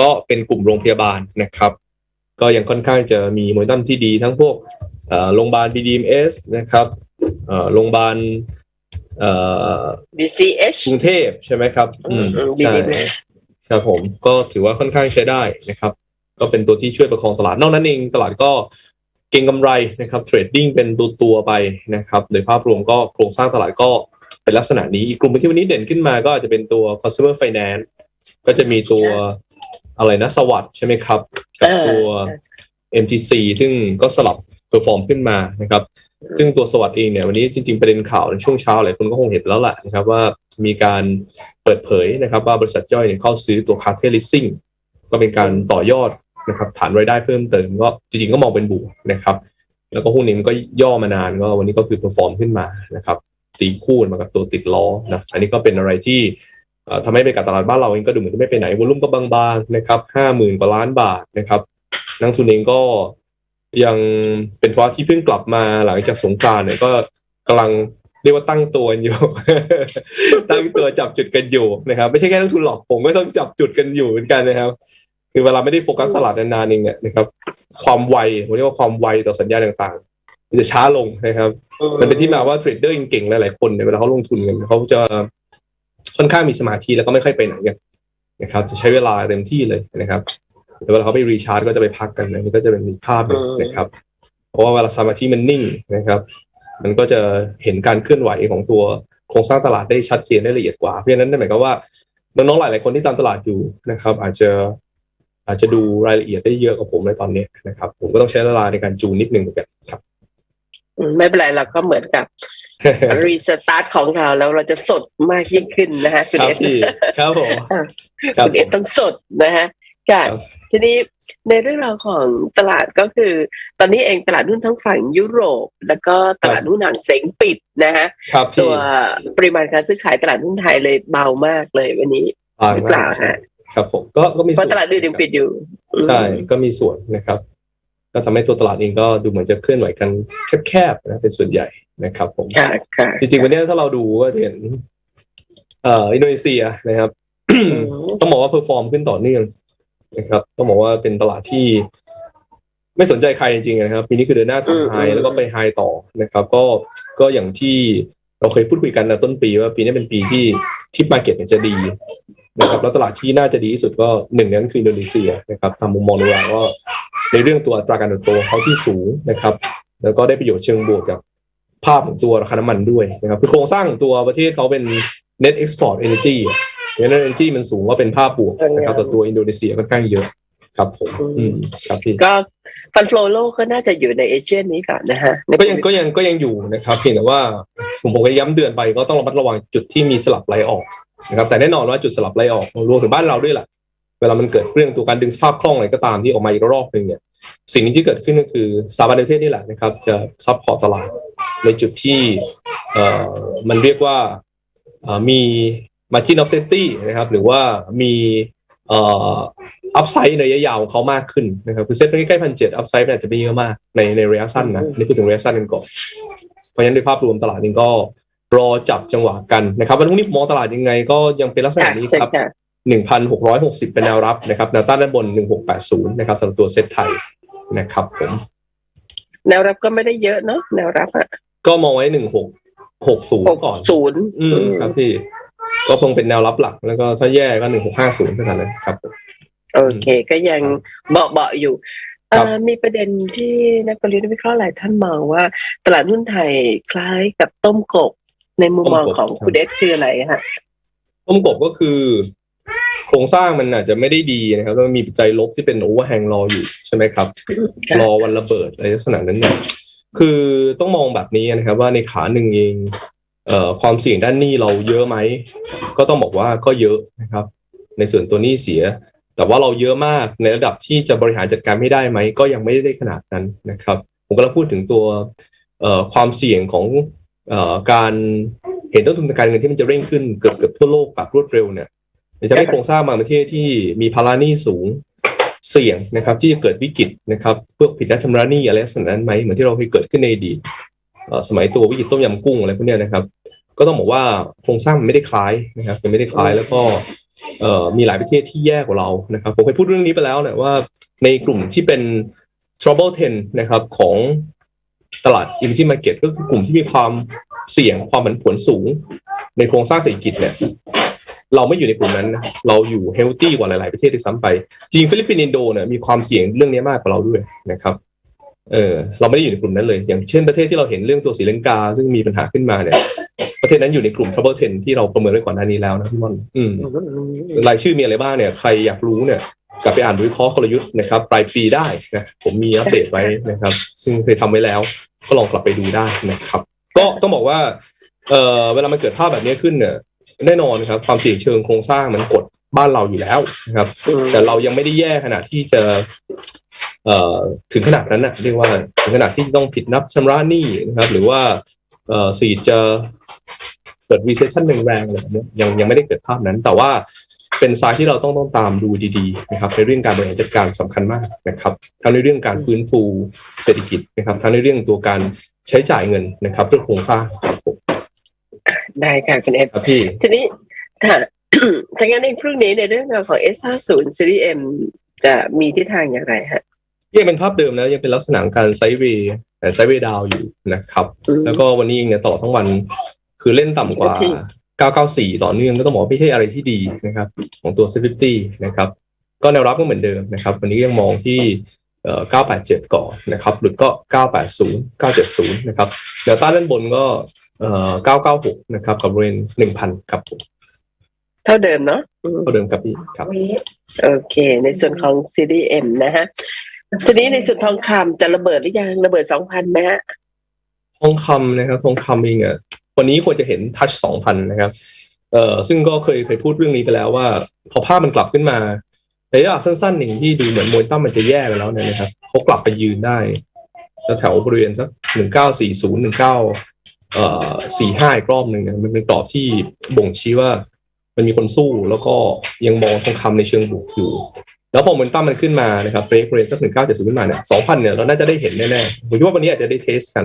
ก็เป็นกลุ่มโรงพยาบาลนะครับ ก็ยังค่อนข้างจะมีโมเมนตัมที่ดีทั้งพวกเอ่อโรงพยาบาล BDMS นะครับเอ่อโรงพยาบาลเอ่อ BCH กรุงเทพใช่ไหมครับอืมอืมใช่ BDMS ครับผมก็ถือว่าค่อนข้างใช้ได้นะครับ ก็เป็นตัวที่ช่วยประคองตลาด นอกนั้นเองตลาดก็เก็งกำไรนะครับเทรดดิ้งเป็นตัวตัวๆไปนะครับโดยภาพรวมก็โครงสร้างตลาดก็เป็นลักษณะนี้อีกกลุ่มที่วันนี้เด่นขึ้นมาก็อาจจะเป็นตัว consumer finance ก็จะมีตัว อะไรนะสวัสด์ใช่ไหมครับ กับตัว MTC ซึ่งก็สลับเพอร์ฟอร์มขึ้นมานะครับซึ่งตัวสวัสด์เองเนี่ยวันนี้จริงๆประเด็นข่าวในช่วงเช้าหลายคนก็คงเห็นแล้วแหละนะครับว่ามีการเปิดเผยนะครับว่าบริษัทย่อยเนี่ยเข้าซื้อตัวคาร์เทลิสซิ่งก็เป็นการต่อยอดนะครับฐานรายได้เพิ่มเติมก็จริงๆก็มองเป็นบวกนะครับ แล้วก็หุ้นนี้มันก็ย่อมานานก็วันนี้ก็คือเพอร์ฟอร์มขึ้นมานะครับตีคู่มากับตัวติดล้อนะอันนี้ก็เป็นอะไรที่เอ่อ ทำให้บรรยากาศตลาดบ้านเราเองก็ดูเหมือนจะไม่ไปไหนวอลุ่มก็บางๆนะครับห้าหมื่นกว่าล้านบาทนะครับนักทุนเองก็ยังเป็นเพราะที่เพิ่งกลับมาหลังจากสงกรานต์เนี่ยก็กำลังเรียกว่าตั้งตัวกันอยู่ ตั้งตัวจับจุดกันอยู่นะครับ ไม่ใช่แค่นักทุนหรอกผมก็ต้องจับจุดกันอยู่เหมือนกันนะครับ คือเวลาไม่ได้โฟกัสตลาดนานๆเองเนี่ยนะครับ ความไวผมเรียกว่าความไวต่อสัญญาณต่างๆมันจะช้าลงนะครับ มันเป็นที่มาว่าเทรดเดอร์เก่งๆหลายๆคนเนี่ยเวลาเขาลงทุนกันเขาจะ ค่อนข้างมีสมาธิแล้วก็ไม่ค่อยไปไหนกันนะครับ จะใช้เวลาเต็มที่เลยนะครับแต่เวลาเขาไปรีชาร์จก็จะไปพักกันนะนี่ก็จะเป็นอีกภาพหนึ่งนะครับ เพราะว่าเวลาสมาธิมันนิ่งนะครับ มันก็จะเห็นการเคลื่อนไหวของตัวโครงสร้างตลาดได้ชัดเจนได้ละเอียดกว่า เพราะฉะนั้นนั่นหมายความว่าน้องๆหลายๆคนที่ตามตลาดอยู่นะครับ อาจจะอาจจะดูรายละเอียดได้เยอะกว่าผมในตอนนี้นะครับ ผมก็ต้องใช้เวลาในการจูนนิดนึงเหมือนกันครับอืมไม่เป็นไรเราก็เหมือนกับ รีสตาร์ทของเราแล้วเราจะสดมากยิ่งขึ้นนะฮะคุณครับเอสพี่ครับผมครับคุณเอสต้องสดนะฮะค่ะครับทีนี้ในเรื่องราวของตลาดก็คือ ตอนนี้เองตลาดหุ้นทั้งฝั่งยุโรป แล้วก็ตลาดหุ้นหางเสงปิดนะฮะครับพี่ตัวปริมาณการซื้อขายตลาดหุ้นไทยเลยเบามากเลยวันนี้อ่าหรือเปล่าฮะครับผมก็ก็มีเพราะตลาดอื่นยังปิดอยู่อืมใช่ก็มีส่วนนะครับ ก็ทำให้ตัวตลาดเองก็ดูเหมือนจะเคลื่อนไหวกันแคบๆนะเป็นส่วนใหญ่นะครับ ผมค่ะค่ะจริงๆวันนี้ถ้าเราดูก็จะเห็นเอ่ออินโดนีเซียนะครับอืมต้องบอกว่าเพอร์ฟอร์มขึ้นต่อเนื่องนะครับ ต้องบอกว่าเป็นตลาดที่ ไม่สนใจใครจริงๆนะครับปีนี้คือเดินหน้าอืมทำไฮอืมแล้วก็ไปไฮต่อนะครับ ก็ก็อย่างที่เราเคยพูดคุยกันในต้นปีว่าปีนี้เป็นปีที่ทิปมาเก็ตจะดีนะครับแล้วตลาดที่น่าจะดีที่สุดก็หนึ่งในนั้นคืออินโดนีเซียนะครับทำมุมมองดูว่าก็ ในเรื่องตัวอัตราการเติบโตเขาที่สูงนะครับ แล้วก็ได้ประโยชน์เชิงบวกจากภาพของตัวราคาน้ำมันด้วยนะครับคือโครงสร้างของตัวประเทศเขาเป็น net export energy อะ net energy มันสูงก็เป็นภาพบวกนะครับต่อตัวอินโดนีเซียค่อนข้างเยอะครับผมอืมครับพี่ก็ฟันโฟลโลก็น่าจะอยู่ในเอเจนต์นี้ก่อนนะฮะในก็ยังก็ยังก็ยังอยู่นะครับเพียงแต่ว่าผมผมก็ย้ำเตือนไปก็ต้องระมัดระวังจุดที่มีสลับไหลออกนะครับแต่แน่นอนว่าจุดสลับไหลออกรวมถึงบ้านเราด้วยแหละ เวลามันเกิดเรื่องตัวการดึงสภาพคล่องอะไรก็ตามที่ออกมาอีกรอบหนึ่งเนี่ยสิ่งที่เกิดขึ้นก็คือสถาบันประเทศนี่แหละนะครับ จะซับพอร์ตตลาดในจุดที่เอ่อมันเรียกว่าเอ่อมี margin of safety นะครับ หรือว่ามีเอ่อัพไซด์ในระยะยาวของเขามากขึ้นนะครับคือเซ็ตใกล้ๆพันเจ็ดอัพไซด์อาจจะไม่เยอะมากในในระยะสั้นนะนี่พูดถึงระยะสั้นกันก่อนเพราะฉะนั้นในภาพรวมตลาดเองก็รอจับจังหวะกันนะครับวันพรุ่งนี้มองตลาดยังไงก็ยังเป็นลักษณะนี้ครับ 1,660 เป็นแนวรับนะครับแนวต้านด้านบน 1680 นะครับสำหรับตัวเซ็ตไทยนะครับผมแนวรับก็ไม่ได้เยอะเนาะแนวรับอะก็มองไว้ 1660 ก่อนศูนย์อืมครับพี่ ก็คงเป็นแนวรับหลัก แล้วก็ถ้าแย่ก็ 1650เท่านั้นเลยครับผมโอเค ก็ยังเบาๆอยู่ครับเอ่อมีประเด็นที่นักกลยุทธ์วิเคราะห์หลายท่านมองว่า ตลาดหุ้นไทยคล้ายกับต้มกบในมุมมองของคุณเดชคืออะไรฮะต้มกบก็คือ โครงสร้างมันอาจจะไม่ได้ดีนะครับแล้วมันมีปัจจัยลบที่เป็นโอเวอร์แฮงรออยู่ใช่ไหมครับค่ะรอวันระเบิดอะไรลักษณะนั้นเนี่ยคือต้องมองแบบนี้นะครับ ว่าในขาหนึ่งเองเอ่อความเสี่ยงด้านหนี้เราเยอะไหมก็ต้องบอกว่าก็เยอะนะครับ ในส่วนตัวหนี้เสีย แต่ว่าเราเยอะมากในระดับที่จะบริหารจัดการไม่ได้ไหมก็ยังไม่ได้ขนาดนั้นนะครับ ผมก็ลังพูดถึงตัวเอ่อความเสี่ยงของเอ่อการเห็นต้นทุนทางการเงินที่มันจะเร่งขึ้นเกือบเกือบทั่วโลกแบบรวดเร็วเนี่ย มันจะให้โครงสร้างบางประเทศที่มีภาระหนี้สูงเสี่ยงนะครับ ที่จะเกิดวิกฤตนะครับพวกผิดนัดชำระหนี้อะไรลักษณะนั้นไหมเหมือนที่เราเคยเกิดขึ้นในอดีตสมัยตัววิกฤตต้มยำกุ้งอะไรพวกเนี้ยนะครับ ก็ต้องบอกว่าโครงสร้างมันไม่ได้คล้ายนะครับยังไม่ได้คล้ายแล้วก็มีหลายประเทศที่แย่กว่าเรานะครับผมเคยพูดเรื่องนี้ไปแล้วนี่ยว่าในกลุ่มที่เป็น trouble 10นะครับของตลาด emerging market ก็คือกลุ่มที่มีความเสี่ยงความผันผวนสูง ในโครงสร้างเศรษฐกิจเนี่ย เราไม่อยู่ในกลุ่มนั้นนะเราอยู่เฮลตี้กว่าหลาย ๆ ประเทศด้วยซ้ำไปจริงฟิลิปปินส์อินโดเนี่ยมีความเสี่ยงเรื่องนี้มากกว่าเราด้วยนะครับเออเราไม่ได้อยู่ในกลุ่มนั้นเลย อย่างเช่นประเทศที่เราเห็นเรื่องตัวศรีลังกา ซึ่งมีปัญหาขึ้นมาเนี่ย ประเทศนั้นอยู่ในกลุ่ม trouble 10ที่เราประเมินไว้ก่อนหน้านี้แล้วนะพี่มอนอืมรายชื่อมีอะไรบ้างเนี่ย ใครอยากรู้เนี่ยกลับไปอ่านดูวิเคราะห์กลยุทธ์นะครับปลายปีได้นะผมมีอัปเดตไว้นะครับ ซึ่งเคยทำไว้แล้ว ก็ลองกลับไปดูได้นะครับ ก็ต้องบอกว่าเออเวลามันเกิดภาพแบบนี้ขึ้นเนี่ย แน่นอนครับ ความเสี่ยงเชิงโครงสร้างมันกดบ้านเราอยู่แล้วนะครับ แต่เรายังไม่ได้แย่ขนาดที่จะ เอ่อถึงขนาดนั้นนะเรียกว่าถึงขนาดที่ต้องผิดนับชำระหนี้นะครับ หรือว่า เอ่อสีจะเกิด recession แรงๆอะไรแบบเนี้ยยังยังไม่ได้เกิดภาพนั้น แต่ว่าเป็นสายที่เราต้องต้องตามดูดีๆนะครับ ในเรื่องการบริหารจัดการสำคัญมากนะครับทั้งในเรื่องการฟื้นฟูเศรษฐกิจนะครับทั้งในเรื่องตัวการใช้จ่ายเงินนะครับเพื่อโครงสร้างครับผม ได้ค่ะคุณเอฟครับพี่ทีนี้ค่ะถ้างั้นในพรุ่งนี้ในเรื่องราวของ S50 Series M จะมีทิศทางอย่างไรฮะยังเป็นภาพเดิมนะยังเป็นลักษณะของการไซด์เวย์ไซด์เวย์ดาวอยู่นะครับอืมแล้วก็วันนี้เองเนี่ยตลอดทั้งวัน คือเล่นต่ำกว่าจริง994 ต่อเนื่องก็ต้องบอกว่าไม่ใช่อะไรที่ดีนะครับ ของตัว Safety นะครับ ก็แนวรับก็เหมือนเดิมนะครับ วันนี้ยังมองที่เอ่อ 987 ก่อนนะครับหลุดก็ 980 970 นะครับแนวต้านด้านบนก็เอ่อ996 นะครับกับบริเวณ1,000 ครับผมเท่าเดิมเนาะอืมเท่าเดิมครับพี่ครับโอเค ในส่วนของ Series M นะฮะทีนี้ในส่วนทองคำจะระเบิดหรือยังระเบิด 2,000ไหมฮะทองคำนะครับทองคำเองอะวันนี้ควรจะเห็นทัชสองพันนะครับเอ่อซึ่งก็เคยเคยพูดเรื่องนี้ไปแล้วว่า พอภาพมันกลับขึ้นมา ระยะสั้นๆหนึ่งที่ดูเหมือนมวยตั้มมันจะแย่ไปแล้วเนี่ยนะครับเขากลับไปยืนได้แถวบริเวณสักหนึ่งเก้าสี่ศูนย์หนึ่งเก้าเอ่อสี่ห้าอีกรอบหนึ่งเนี่ยมันเป็นกรอบที่บ่งชี้ว่า มันมีคนสู้แล้วก็ยังมองทองคำในเชิงบวกอยู่ แล้วพอมนตั้มมันขึ้นมานะครับเบรกเรนสักหนึ่งเก้าเจ็ดศูนย์ขึ้นมาเนี่ยสองพันเนี่ยเราน่าจะได้เห็นแน่ๆผมคิดว่าวันนี้อาจจะได้เทสกัน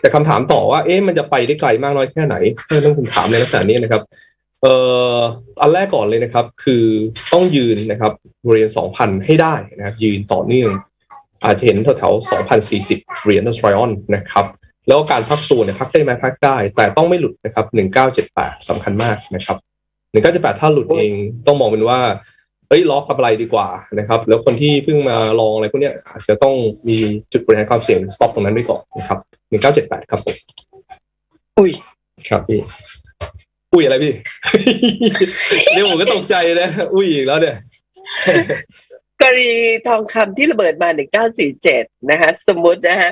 แต่คำถามต่อว่าเอ๊ะมันจะไปได้ไกลมากน้อยแค่ไหนเรื่องคุณถามในลักษณะนี้นะครับ เอ่ออันแรกก่อนเลยนะครับ คือต้องยืนนะครับบริเวณ2,000 ให้ได้นะครับ ยืนต่อเนื่อง อาจจะเห็นแถวๆ2,040เหรียญทรอยออนนะครับ แล้วก็การพักตัวเนี่ยพักได้ไหมพักได้ แต่ต้องไม่หลุดนะครับ 1978สำคัญมากนะครับ1978ถ้าหลุดเองต้องมองเป็นว่าเอ้ยล็อกกับอะไรดีกว่านะครับ แล้วคนที่เพิ่งมาลองอะไรพวกเนี้ยอาจจะต้องมีจุดบริหารความเสี่ยงสต็อปตรงนั้นไว้ก่อนนะครับ1978 ครับผมอุ้ยครับพี่ อุ้ยอะไรพี่ เดี๋ยวผมก็ตกใจนะอุ้ยอีกแล้วเนี่ยกรณีทองคำที่ระเบิดมา1947นะฮะสมมุตินะฮะ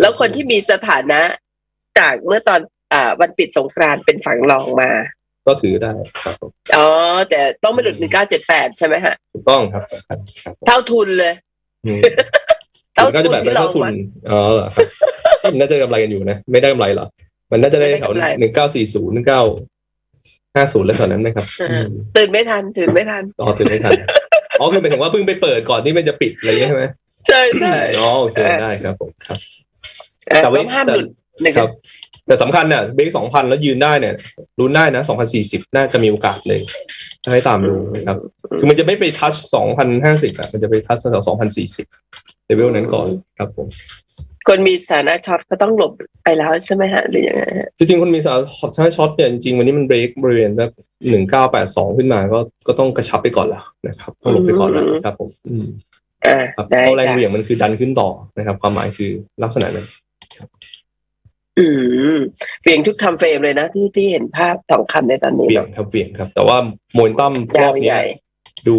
แล้วคนที่มีสถานะจากเมื่อตอนอ่าวันปิดสงกรานต์เป็นฝั่งรองมา ก็ถือได้ครับผมอ๋อ แต่ต้องไม่หลุด1978ใช่ไหมฮะ ถูกต้องครับสำคัญครับผมเท่าทุนเลย อืมเท่าก็ทุจะนแบบที่ไม่ลอเท่างทุนมาอ๋อเหรอครับมันน่าจะกำไรกันอยู่นะ ไม่ได้กำไรเหรอ มันน่าจะได้แถวไม่ได้กำไร หนึ่งเก้าสี่ศูนย์หนึ่งเก้า ห้าศูนย์แล้วแถวนั้นไหมครับอ่าตื่นไม่ทันตื่นไม่ทันอ๋อถือไม่ทันอ๋อคือหมายถึงว่าเพิ่งไปเปิดก่อนที่มันจะปิดอะไรอย่างเงี้ยใช่ไหมใช่ใช่อ๋อโอเคได้ครับผมครับเอ่อแต่ว่าต้องห้ามหลุดนะคครัรับบแต่สำคัญเนี่ยเบรกสองพันแล้วยืนได้เนี่ยรุ้นได้นะสองพันสี่สิบน่าจะมีโอกาสเลยถ้าให้ตามดูนะครับคือมันจะไม่ไปทัชสองพันห้าสิบอะมันจะไปทัชแถวสองพันสี่สิบเลเวลนั้นก่อนครับผม คนมีสถานะช็อตก็ต้องหลบไปแล้วใช่ไหมฮะหรือยังไงฮะจริงๆคนมีสารใช้ช็อตเนี่ยจริงๆวันนี้มันเบรกบริเวณสักหนึ่งเก้าแปดสองขึ้นมาก็ก็ต้องกระชับไปก่อนแล้วนะครับต้องหลบไปก่อนแล้วครับผมอืมอ่าครับได้เพราะแรงค่ะเหวี่ยงมันคือดันขึ้นต่อนะครับ ความหมายคือลักษณะนั้นอืมเปลี่ยนทุกทำเฟรมเลยนะที่ที่เห็นภาพทองคำในตอนนี้เหวี่ยงครับเหวี่ยงครับ แต่ว่าโมเมนตัมรยาอวบใหเนี้ยญ่ดู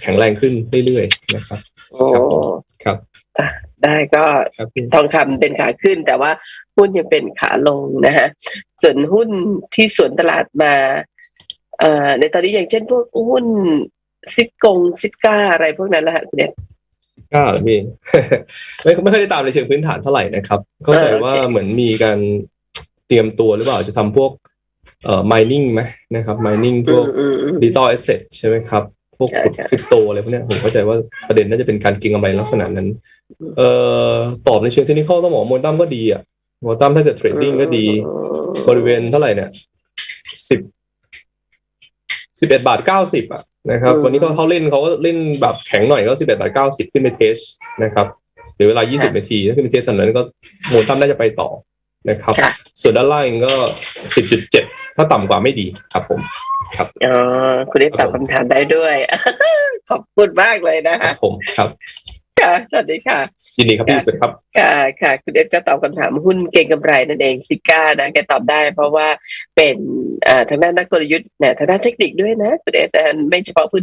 แข็งแรงขึ้นเรื่อยๆนะครับโอ้ครับอะ ได้ก็ครับพี่ทองคำเป็นขาขึ้น แต่ว่าหุ้นยังเป็นขาลงนะฮะส่วนหุ้นที่สวนตลาดมาเอ่อในตอนนี้อย่างเช่นพวกหุ้นซิดกงซิดก้าอะไรพวกนั้นแหละฮะคุณเด็ดกล้าเหรอพี่ไม่ไม่ค่อยได้ตามในเชิงพื้นฐานเท่าไหร่นะครับ เข้าใจเออโอเคว่าเหมือนมีการเตรียมตัวหรือเปล่าจะทำพวกเอ่อ mining ไหมนะครับ mining พวกอืมอืมดิจิตอลแอสเซทใช่ไหมครับ พวกใช่ใช่คริปโตอะไรพวกเนี้ยผมเข้าใจว่าประเด็นน่าจะเป็นการเก็งกำไรลักษณะนั้น เอ่อตอบในเชิงเทคนิคต้องบอกโมนตัมก็ดีอะโมนตัมถ้าเกิดเทรดดิ้งก็ดี บริเวณเท่าไหร่เนี่ยสิบสิบเอ็ดบาทเก้าสิบอะนะครับอืมวันนี้เขาเขาเล่นเขาก็เล่นแบบแข็งหน่อยก็สิบเอ็ดบาทเก้าสิบขึ้นไปเทสนะครับหรือเวลายี่สิบนาทีถ้าขึ้นไปเทสตอนนั้นก็โมตัมน่าจะไปต่อนะครับค่ะส่วนด้านล่างเองก็สิบจุดเจ็ดถ้าต่ำกว่าไม่ดีครับผมอ๋อคุณได้ตอบคำถามได้ด้วย ขอบคุณมากเลยนะครัคะบผมครับ ค่ะ สวัสดีค่ะยินดีครับพี่สวัสดีครับ ค่ะค่ะ คุณเอ็ดก็ตอบคำถามหุ้นเก่งกำไรนั่นเองซิก้านะแกตอบได้ เพราะว่าเป็นอ่าทางด้านนักกลยุทธ์เนี่ยทางด้านเทคนิคด้วยนะคุณเอ็ดแต่ไม่เฉพาะพื้น